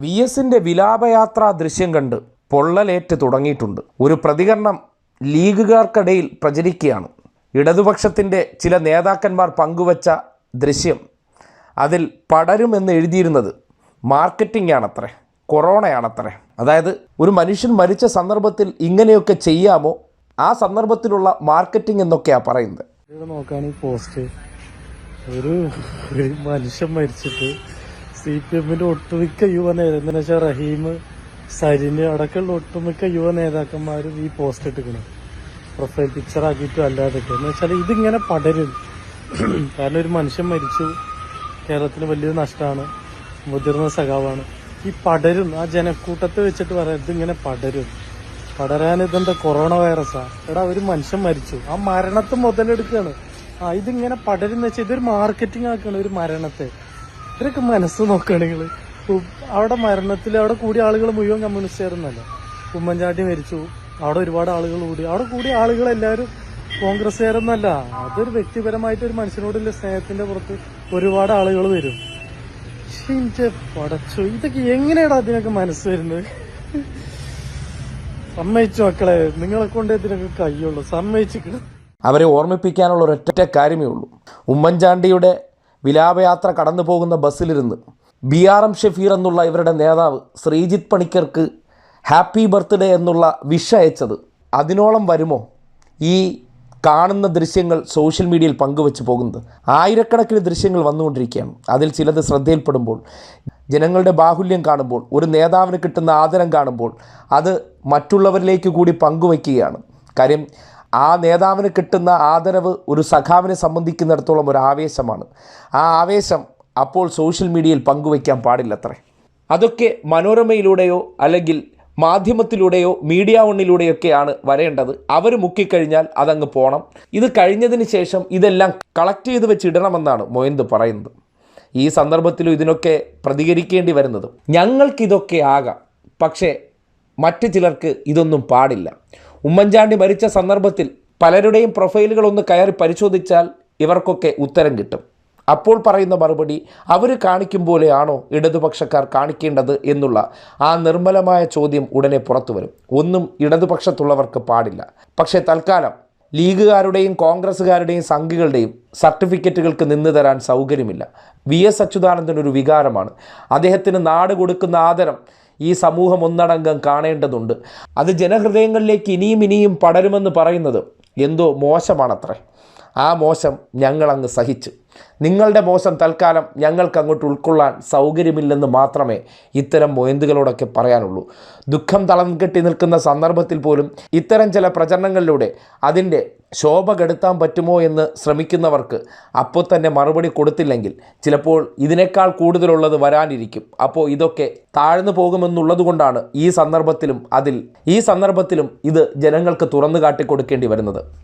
V എസിന്റെ വിലാപയാത്രാ ദൃശ്യം കണ്ട് പൊള്ളലേറ്റ് തുടങ്ങിയിട്ടുണ്ട്. ഒരു പ്രതികരണം ലീഗുകാർക്കിടയിൽ പ്രചരിക്കുകയാണ്. ഇടതുപക്ഷത്തിന്റെ ചില നേതാക്കന്മാർ പങ്കുവച്ച ദൃശ്യം അതിൽ പടരുമെന്ന് എഴുതിയിരുന്നത് മാർക്കറ്റിംഗ് ആണത്രേ കൊറോണയാണത്രേ. അതായത് ഒരു മനുഷ്യൻ മരിച്ച സന്ദർഭത്തിൽ ഇങ്ങനെയൊക്കെ ചെയ്യാമോ? ആ സന്ദർഭത്തിലുള്ള മാർക്കറ്റിംഗ് എന്നൊക്കെയാണ് പറയുന്നത്. നോക്കാൻ പോസ്റ്റ്. ഒരു മനുഷ്യൻ മരിച്ചിട്ട് സി പി എമ്മിന്റെ ഒട്ടുമിക്ക യുവ നേതാക്കൾ എന്താ വെച്ചാൽ റഹീം സരിന് അടക്കമുള്ള ഒട്ടുമിക്ക യുവ നേതാക്കന്മാരും ഈ പോസ്റ്റ് എടുക്കണം പ്രൊഫൈൽ പിക്ചർ ആക്കിയിട്ടും അല്ലാതൊക്കെ എന്ന് വെച്ചാൽ ഇതിങ്ങനെ പടരും. കാരണം ഒരു മനുഷ്യൻ മരിച്ചു. കേരളത്തിന് വലിയൊരു നഷ്ടമാണ്. മുതിർന്ന സഖാവാണ്. ഈ പടരും ആ ജനക്കൂട്ടത്തെ വെച്ചിട്ട് പറയാം ഇതിങ്ങനെ പടരും. പടരാൻ ഇതെന്താ കൊറോണ വൈറസാ എടാ ഒരു മനുഷ്യൻ മരിച്ചു. ആ മരണത്തെ മുതലെടുക്കുകയാണ് ആ ഇതിങ്ങനെ പടരുന്ന വെച്ചാൽ ഇതൊരു മാർക്കറ്റിംഗ് ആക്കുകയാണ് ഒരു മരണത്തെ. ഇവരൊക്കെ മനസ്സ് നോക്കുകയാണെങ്കിൽ അവിടെ മരണത്തിൽ അവിടെ കൂടിയ ആളുകൾ മുഴുവൻ കമ്മ്യൂണിസ്റ്റുകാരൊന്നല്ല ഉമ്മൻചാണ്ടി മരിച്ചു. അവിടെ ഒരുപാട് ആളുകൾ കൂടി. അവിടെ കൂടിയ ആളുകൾ എല്ലാവരും കോൺഗ്രസ്സുകാരൊന്നല്ല. അതൊരു വ്യക്തിപരമായിട്ട് ഒരു മനുഷ്യനോടുള്ള സ്നേഹത്തിന്റെ പുറത്ത് ഒരുപാട് ആളുകൾ വരും. പക്ഷെ പടച്ചു ഇതൊക്കെ എങ്ങനെയാണ് അതിനൊക്കെ മനസ്സ് വരുന്നത്? സമ്മതിച്ചു മക്കളെ നിങ്ങളെ കൊണ്ട് ഇതിനൊക്കെ കയ്യുള്ളൂ. സമ്മതിച്ചിട്ട് അവരെ ഓർമ്മിപ്പിക്കാനുള്ള ഒരൊറ്റ കാര്യമേ ഉള്ളൂ. ഉമ്മൻചാണ്ടിയുടെ വിലാപയാത്ര കടന്നു പോകുന്ന ബസ്സിലിരുന്ന് ബി ആർ എം ഷെഫീർ എന്നുള്ള ഇവരുടെ നേതാവ് ശ്രീജിത്ത് പണിക്കർക്ക് ഹാപ്പി ബർത്ത്ഡേ എന്നുള്ള വിഷ് അയച്ചത് അതിനോളം വരുമോ? ഈ കാണുന്ന ദൃശ്യങ്ങൾ സോഷ്യൽ മീഡിയയിൽ പങ്കുവെച്ച് പോകുന്നത്. ആയിരക്കണക്കിന് ദൃശ്യങ്ങൾ വന്നുകൊണ്ടിരിക്കുകയാണ്. അതിൽ ചിലത് ശ്രദ്ധയിൽപ്പെടുമ്പോൾ ജനങ്ങളുടെ ബാഹുല്യം കാണുമ്പോൾ ഒരു നേതാവിന് കിട്ടുന്ന ആദരം കാണുമ്പോൾ അത് മറ്റുള്ളവരിലേക്ക് കൂടി പങ്കുവയ്ക്കുകയാണ്. കാര്യം ആ നേതാവിന് കിട്ടുന്ന ആദരവ് ഒരു സഖാവിനെ സംബന്ധിക്കുന്നിടത്തോളം ഒരു ആവേശമാണ്. ആ ആവേശം അപ്പോൾ സോഷ്യൽ മീഡിയയിൽ പങ്കുവയ്ക്കാൻ പാടില്ലത്രേ. അതൊക്കെ മനോരമയിലൂടെയോ അല്ലെങ്കിൽ മാധ്യമത്തിലൂടെയോ മീഡിയ വണ്ണിലൂടെയൊക്കെയാണ് വരേണ്ടത്. അവർ മുക്കിക്കഴിഞ്ഞാൽ അതങ്ങ് പോകണം ഇത് കഴിഞ്ഞതിന് ശേഷം ഇതെല്ലാം കളക്ട് ചെയ്ത് വെച്ചിടണമെന്നാണ് മൊയന്ത് പറയുന്നത്. ഈ സന്ദർഭത്തിലും ഇതിനൊക്കെ പ്രതികരിക്കേണ്ടി വരുന്നത്. ഞങ്ങൾക്കിതൊക്കെ ആകാം. പക്ഷേ മറ്റു ചിലർക്ക് ഇതൊന്നും പാടില്ല. ഉമ്മൻചാണ്ടി മരിച്ച സന്ദർഭത്തിൽ പലരുടെയും പ്രൊഫൈലുകൾ ഒന്ന് കയറി പരിശോധിച്ചാൽ ഇവർക്കൊക്കെ ഉത്തരം കിട്ടും. അപ്പോൾ പറയുന്ന മറുപടി അവർ കാണിക്കും പോലെയാണോ ഇടതുപക്ഷക്കാർ കാണിക്കേണ്ടത്? എന്നുള്ള ആ നിർമ്മലമായ ചോദ്യം ഉടനെ പുറത്തു വരും. ഒന്നും ഇടതുപക്ഷത്തുള്ളവർക്ക് പാടില്ല. പക്ഷേ തൽക്കാലം ലീഗുകാരുടെയും കോൺഗ്രസ്സുകാരുടെയും സംഘികളുടെയും സർട്ടിഫിക്കറ്റുകൾക്ക് നിന്ന് തരാൻ സൗകര്യമില്ല. വി. എസ്. അച്യുതാനന്ദൻ ഒരു വികാരമാണ്. അദ്ദേഹത്തിന് നാട് കൊടുക്കുന്ന ആദരം ഈ സമൂഹം ഒന്നടങ്കം കാണേണ്ടതുണ്ട്. അത് ജനഹൃദയങ്ങളിലേക്ക് ഇനിയും ഇനിയും പടരുമെന്ന് പറയുന്നത് എന്തോ മോശമാണത്രേ. ആ മോശം ഞങ്ങളങ്ങ് സഹിച്ചു. നിങ്ങളുടെ മോശം തൽക്കാലം ഞങ്ങൾക്ക് അങ്ങോട്ട് ഉൾക്കൊള്ളാൻ സൗകര്യമില്ലെന്ന് മാത്രമേ ഇത്തരം മൊയന്തുകളോടൊക്കെ പറയാനുള്ളൂ. ദുഃഖം തളം കെട്ടി നിൽക്കുന്ന സന്ദർഭത്തിൽ പോലും ഇത്തരം ചില പ്രചരണങ്ങളിലൂടെ അതിന്റെ ശോഭ കെടുത്താൻ പറ്റുമോ എന്ന് ശ്രമിക്കുന്നവർക്ക് അപ്പോൾ തന്നെ മറുപടി കൊടുത്തില്ലെങ്കിൽ ചിലപ്പോൾ ഇതിനേക്കാൾ കൂടുതലുള്ളത് വരാനിരിക്കും. അപ്പോൾ ഇതൊക്കെ താഴ്ന്നു പോകുമെന്നുള്ളത് കൊണ്ടാണ് ഈ സന്ദർഭത്തിലും അതിൽ ഈ സന്ദർഭത്തിലും ഇത് ജനങ്ങൾക്ക് തുറന്നു കാട്ടിക്കൊടുക്കേണ്ടി വരുന്നത്.